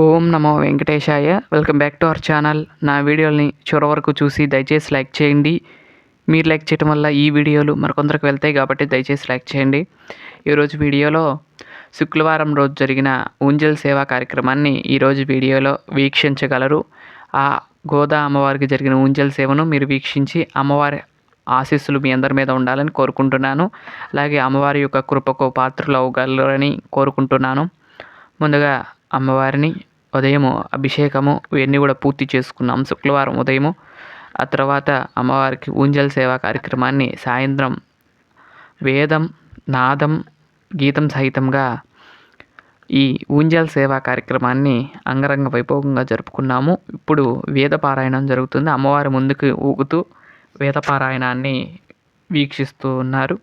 ఓం నమో వెంకటేశాయ. Welcome back to our channel నా వీడియోని చివరి వరకు చూసి దయచేసి లైక్ చేయండి. మీరు లైక్ చేయడం వల్ల ఈ వీడియోలు మరికొందరికి వెళ్తాయి కాబట్టి దయచేసి లైక్ చేయండి. ఈరోజు వీడియోలో శుక్రవారం రోజు జరిగిన ఊంజల్ సేవా కార్యక్రమాన్ని ఈరోజు వీడియోలో వీక్షించగలరు. ఆ గోదా అమ్మవారికి జరిగిన ఊంజల్ సేవను మీరు వీక్షించి అమ్మవారి ఆశీస్సులు మీ అందరి మీద ఉండాలని కోరుకుంటున్నాను. అలాగే అమ్మవారి యొక్క కృపకు పాత్రలు అవ్వగలరని కోరుకుంటున్నాను. ముందుగా అమ్మవారిని ఉదయము అభిషేకము ఇవన్నీ కూడా పూర్తి చేసుకున్నాం. శుక్రవారం ఉదయము ఆ తర్వాత అమ్మవారికి ఊంజల్ సేవా కార్యక్రమాన్ని సాయంత్రం వేదం నాదం గీతం సహితంగా ఈ ఊంజల్ సేవా కార్యక్రమాన్ని అంగరంగ వైభవంగా జరుపుకున్నాము. ఇప్పుడు వేద పారాయణం జరుగుతుంది. అమ్మవారి ముందుకు ఊగుతూ వేద పారాయణాన్ని వీక్షిస్తూ ఉన్నారు.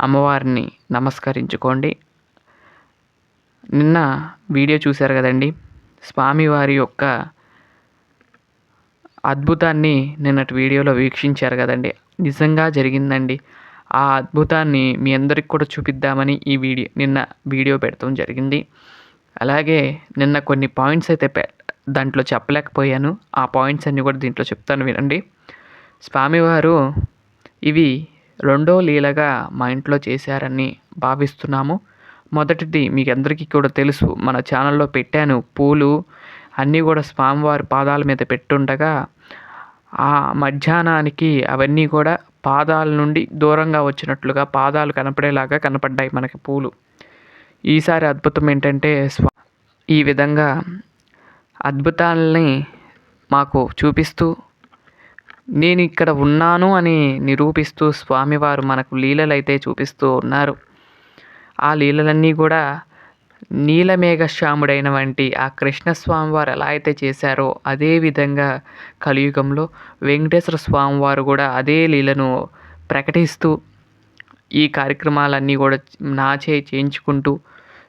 అమ్మవారిని నమస్కరించుకోండి. నిన్న వీడియో చూశారు కదండి. స్వామివారి యొక్క అద్భుతాన్ని నిన్నటి వీడియోలో వీక్షించారు కదండి. నిజంగా జరిగిందండి. ఆ అద్భుతాన్ని మీ అందరికి కూడా చూపిద్దామని ఈ వీడియో నిన్న వీడియో పెడతాం జరిగింది. అలాగే నిన్న కొన్ని పాయింట్స్ అయితే పె దాంట్లో చెప్పలేకపోయాను. ఆ పాయింట్స్ అన్నీ కూడా దీంట్లో చెప్తాను వినండి. స్వామివారు ఇవి రెండో లీలగా మా ఇంట్లో చేశారని భావిస్తున్నాము. మొదటిది మీకు అందరికీ కూడా తెలుసు మన ఛానల్లో పెట్టాను పూలు అన్నీ కూడా స్వామివారి పాదాల మీద పెట్టుండగా ఆ మధ్యాహ్నానికి అవన్నీ కూడా పాదాల నుండి దూరంగా వచ్చినట్లుగా పాదాలు కనపడేలాగా కనపడ్డాయి మనకి పూలు. ఈసారి అద్భుతం ఏంటంటే స్వా ఈ విధంగా అద్భుతాలని మాకు చూపిస్తూ నేను ఇక్కడ ఉన్నాను అని నిరూపిస్తూ స్వామివారు మనకు లీలలైతే చూపిస్తూ ఉన్నారు. ఆ లీలలన్నీ కూడా నీలమేఘశ్యాముడైన వంటి ఆ కృష్ణస్వామి వారు ఎలా అయితే చేశారో అదే విధంగా కలియుగంలో వెంకటేశ్వర స్వామి వారు కూడా అదే లీలను ప్రకటిస్తూ ఈ కార్యక్రమాలన్నీ కూడా నాచే చేయించుకుంటూ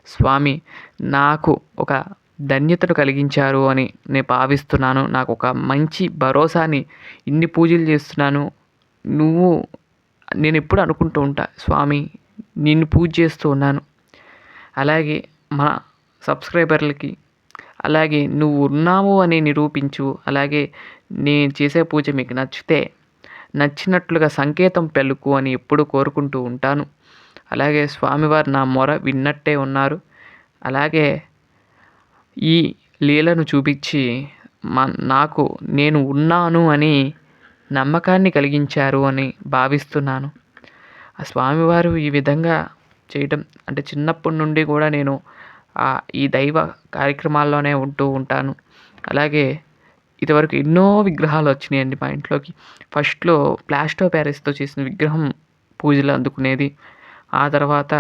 స్వామి నాకు ఒక ధన్యతను కలిగించారు అని నేను భావిస్తున్నాను. నాకు ఒక మంచి భరోసాని ఇన్ని పూజలు చేస్తున్నాను. నువ్వు నేను ఎప్పుడు అనుకుంటూ ఉంటా. స్వామి నిన్ను పూజ చేస్తూ ఉన్నాను. అలాగే మా సబ్స్క్రైబర్లకి అలాగే నువ్వు ఉన్నావు అని నిరూపించు అలాగే నేను చేసే పూజ మీకు నచ్చితే నచ్చినట్లుగా సంకేతం పెళ్ళుకు అని ఎప్పుడు కోరుకుంటూ ఉంటాను. అలాగే స్వామివారు నా మొర విన్నట్టే ఉన్నారు. అలాగే ఈ లీలను చూపించి మా నాకు నేను ఉన్నాను అని నమ్మకాన్ని కలిగించారు అని భావిస్తున్నాను. ఆ స్వామివారు ఈ విధంగా చేయటం అంటే చిన్నప్పటి నుండి కూడా నేను ఈ దైవ కార్యక్రమాల్లోనే ఉంటూ ఉంటాను. అలాగే ఇదివరకు ఎన్నో విగ్రహాలు వచ్చినాయండి మా ఇంట్లోకి. ఫస్ట్లో ప్లాస్టో ప్యారిస్తో చేసిన విగ్రహం పూజలు అందుకునేది. ఆ తర్వాత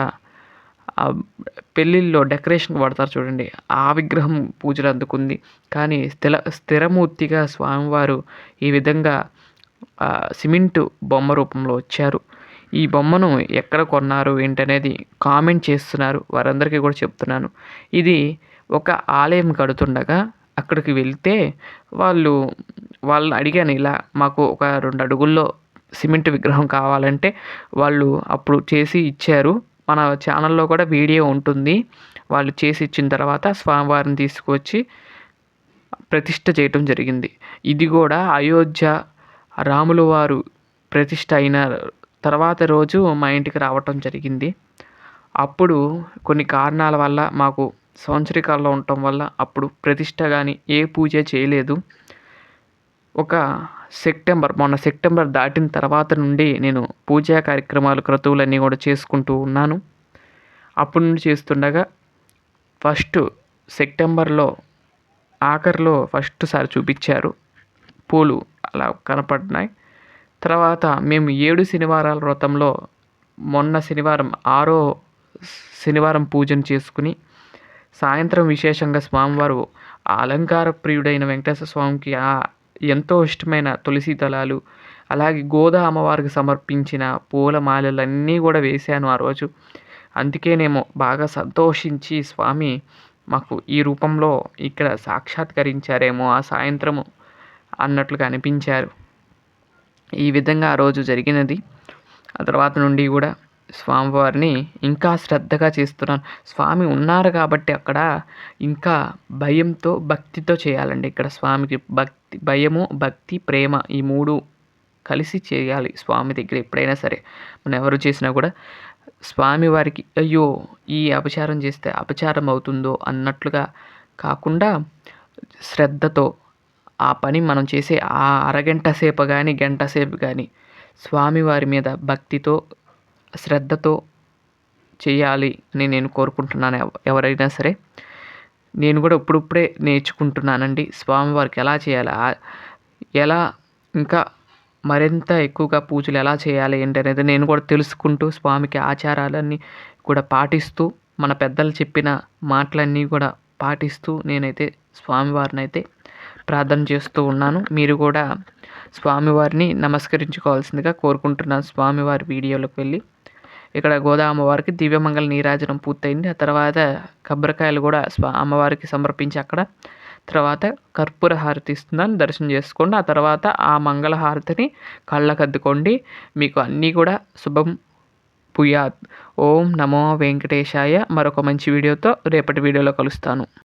పెళ్ళిళ్ళలో డెకరేషన్కి వాడతారు చూడండి ఆ విగ్రహం పూజలు అందుకుంది. కానీ స్థిర స్థిరమూర్తిగా స్వామివారు ఈ విధంగా సిమెంటు బొమ్మ రూపంలో వచ్చారు. ఈ బొమ్మను ఎక్కడ కొన్నారు ఏంటనేది కామెంట్ చేస్తున్నారు. వారందరికీ కూడా చెప్తున్నాను. ఇది ఒక ఆలయం కడుతుండగా అక్కడికి వెళ్తే వాళ్ళు వాళ్ళని అడిగాను ఇలా మాకు ఒక రెండు అడుగుల్లో సిమెంట్ విగ్రహం కావాలంటే వాళ్ళు అప్పుడు చేసి ఇచ్చారు. మన ఛానల్లో కూడా వీడియో ఉంటుంది. వాళ్ళు చేసి ఇచ్చిన తర్వాత స్వామివారిని తీసుకొచ్చి ప్రతిష్ట చేయటం జరిగింది. ఇది కూడా అయోధ్య రాములు వారు ప్రతిష్ట అయిన తర్వాత రోజు మా ఇంటికి రావటం జరిగింది. అప్పుడు కొన్ని కారణాల వల్ల మాకు సంవత్సరికాల్లో ఉండటం వల్ల అప్పుడు ప్రతిష్ట కానీ ఏ పూజ చేయలేదు. ఒక సెప్టెంబర్ మొన్న సెప్టెంబర్ దాటిన తర్వాత నుండి నేను పూజా కార్యక్రమాలు క్రతువులన్నీ కూడా చేసుకుంటూ ఉన్నాను. అప్పటి నుండి చేస్తుండగా ఫస్ట్ సెప్టెంబర్లో ఆఖరిలో ఫస్ట్ సారి చూపించారు. పూలు అలా కనపడినాయి. తర్వాత మేము ఏడు శనివారాల వ్రతంలో మొన్న శనివారం ఆరో శనివారం పూజను చేసుకుని సాయంత్రం విశేషంగా స్వామివారు అలంకార ప్రియుడైన వెంకటేశ్వర స్వామికి ఎంతో ఇష్టమైన తులసి దళాలు అలాగే గోదా అమ్మవారికి సమర్పించిన పూల మాలలన్నీ కూడా వేశాను ఆ రోజు. అందుకేనేమో బాగా సంతోషించి స్వామి మాకు ఈ రూపంలో ఇక్కడ సాక్షాత్కరించారేమో ఆ సాయంత్రము అన్నట్లుగా అనిపించారు. ఈ విధంగా ఆ రోజు జరిగినది. ఆ తర్వాత నుండి కూడా స్వామివారిని ఇంకా శ్రద్ధగా చేస్తున్నాను. స్వామి ఉన్నారు కాబట్టి అక్కడ ఇంకా భయంతో భక్తితో చేయాలండి. ఇక్కడ స్వామికి భక్తి భయము భక్తి ప్రేమ ఈ మూడు కలిసి చేయాలి స్వామి దగ్గర ఎప్పుడైనా సరే. మనం ఎవరు చేసినా కూడా స్వామివారికి అయ్యో ఈ అపచారం చేస్తే అపచారం అవుతుందో అన్నట్లుగా కాకుండా శ్రద్ధతో ఆ పని మనం చేసే ఆ అరగంట సేపు కానీ గంట సేపు కానీ స్వామివారి మీద భక్తితో శ్రద్ధతో చేయాలి అని నేను కోరుకుంటున్నాను ఎవరైనా సరే. నేను కూడా ఇప్పుడిప్పుడే నేర్చుకుంటున్నానండి. స్వామివారికి ఎలా చేయాలి? ఎలా ఇంకా మరింత ఎక్కువగా పూజలు ఎలా చేయాలి ఏంటి అనేది నేను కూడా తెలుసుకుంటూ స్వామికి ఆచారాలన్నీ కూడా పాటిస్తూ మన పెద్దలు చెప్పిన మాటలన్నీ కూడా పాటిస్తూ నేనైతే స్వామివారిని అయితే ప్రార్థన చేస్తూ ఉన్నాను. మీరు కూడా స్వామివారిని నమస్కరించుకోవాల్సిందిగా కోరుకుంటున్నాను స్వామివారి వీడియోలోకి వెళ్ళి. ఇక్కడ గోదా అమ్మవారికి దివ్యమంగళ నీరాజనం పూర్తయింది. ఆ తర్వాత కొబ్బరికాయలు కూడా స్వా అమ్మవారికి సమర్పించి అక్కడ తర్వాత కర్పూర హారతి ఇస్తున్నాను. దర్శనం చేసుకోండి. ఆ తర్వాత ఆ మంగళ హారతిని కళ్ళకద్దుకోండి. మీకు అన్నీ కూడా శుభం పుయాత్. ఓం నమో వెంకటేశాయ. మరొక మంచి వీడియోతో రేపటి వీడియోలో కలుస్తాను.